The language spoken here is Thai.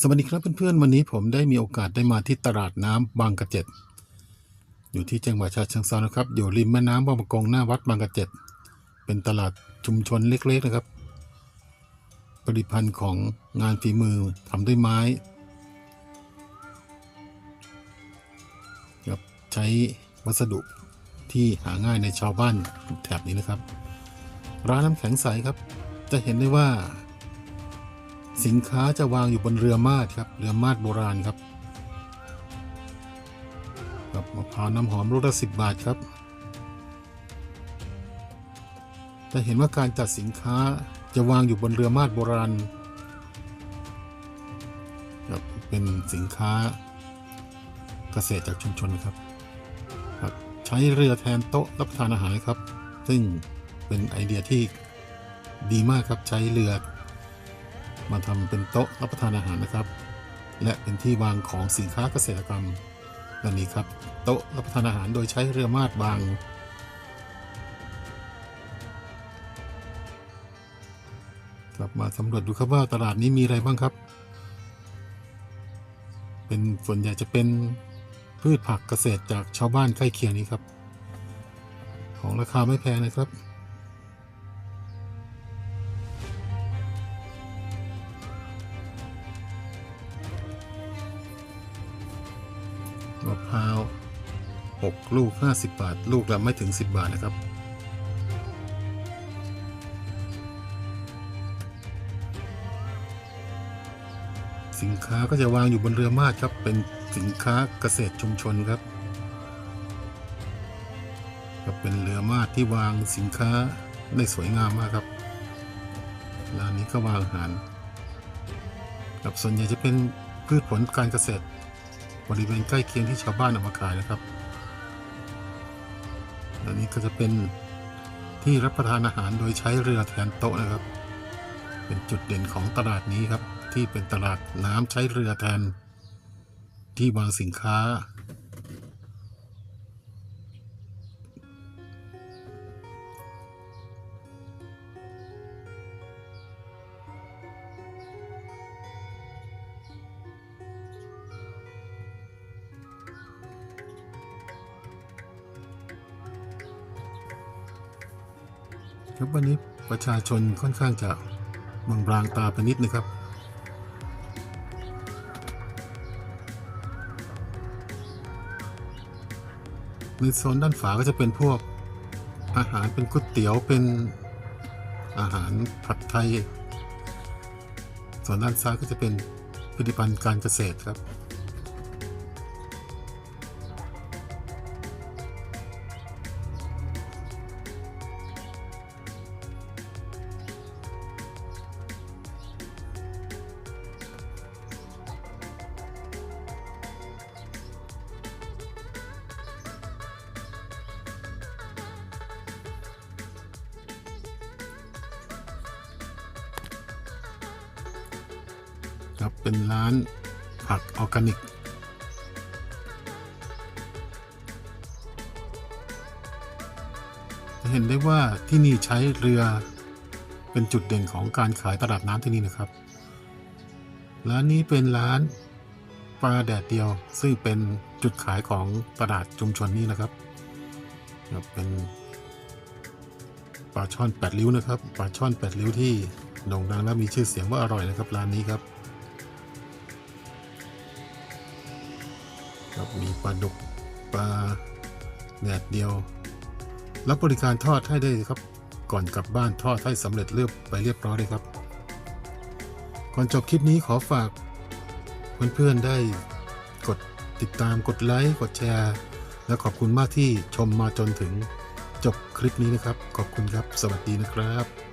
สวัสดีครับเพื่อนๆ วันนี้ผมได้มีโอกาสได้มาที่ตลาดน้ำบางกระเจ็ด อยู่ที่จังหวัดฉะเชิงเทรานะครับ อยู่ริมแม่น้ำบางประกงหน้าวัดบางกระเจ็ด เป็นตลาดชุมชนเล็กๆนะครับ ผลิตภัณฑ์ของงานฝีมือทำด้วยไม้ครับใช้วัสดุที่หาง่ายในชาวบ้านแถบนี้นะครับ ร้านน้ำแข็งใสครับ จะเห็นได้ว่า สินค้าจะวางอยู่บนเรือมาดครับ เรือมาดโบราณครับกับมะพร้าวน้ำหอมลูกละสิบบาทครับจะเห็นว่าการจัดสินค้าจะวางอยู่บนเรือมาดโบราณครับเป็นสินค้าเกษตรจากชุมชนครับครับ ใช้เรือแทนโต๊ะรับประทานอาหารครับ ซึ่งเป็นไอเดียที่ดีมากครับใช้เรือ มาทำเป็นโต๊ะรับประทานอาหารนะครับ และเป็นที่วางของสินค้าเกษตรกรรมดังนี้ครับ โต๊ะรับประทานอาหารโดยใช้เรือมาดบางกลับมาสำรวจดูครับว่าตลาดนี้มีอะไรบ้างครับ เป็นส่วนใหญ่จะเป็นพืชผักเกษตรจากชาวบ้านใกล้เคียงนี้ครับ ของราคาไม่แพงนะครับ มะพร้าว 6 ลูก 50 บาท ลูกละไม่ถึง 10 บาทนะครับ สินค้าก็จะวางอยู่บนเรือมาดครับ เป็นสินค้าเกษตรชุมชนครับ ก็เป็นเรือมาดที่วางสินค้าได้สวยงามมากครับร้านนี้ก็วางอาหารกับส่วนใหญ่จะเป็นพืชผลการเกษตร บริเวณใกล้เคียงที่ชาวบ้านเอามาขายนะครับอันนี้ก็จะเป็นที่รับประทานอาหารโดยใช้เรือแทนโต๊ะนะครับ เป็นจุดเด่นของตลาดนี้ครับ ที่เป็นตลาดน้ำใช้เรือแทนที่วางสินค้า ครับวันนี้ประชาชนค่อนข้างจะบางบางตาไปนิดนะครับ ในโซนด้านฝาก็จะเป็นพวกอาหารเป็นก๋วยเตี๋ยวเป็นอาหารผัดไทย ส่วนด้านซ้ายก็จะเป็นผลิตภัณฑ์การเกษตรครับ ครับ เป็นร้านผักออร์แกนิก จะเห็นได้ว่าที่นี่ใช้เรือเป็นจุดเด่นของการขายตลาดน้ำที่นี่นะครับ ร้านนี้เป็นร้านปลาแดดเดียวซึ่งเป็นจุดขายของตลาดชุมชนนี้นะครับครับเป็นปลาช่อนแปดริ้วนะครับ ปลาช่อนแปดริ้วที่โด่งดังและมีชื่อเสียงว่าอร่อยนะครับร้านนี้ครับ ครับมีปลาดุกปลาแดดเดียว รับบริการทอดให้ได้ครับ ก่อนกลับบ้านทอดให้สำเร็จเรียบไปเรียบร้อยเลยครับ ก่อนจบคลิปนี้ขอฝากเพื่อนๆได้กดติดตามกดไลค์กดแชร์ และขอบคุณมากที่ชมมาจนถึงจบคลิปนี้นะครับ ขอบคุณครับ สวัสดีนะครับ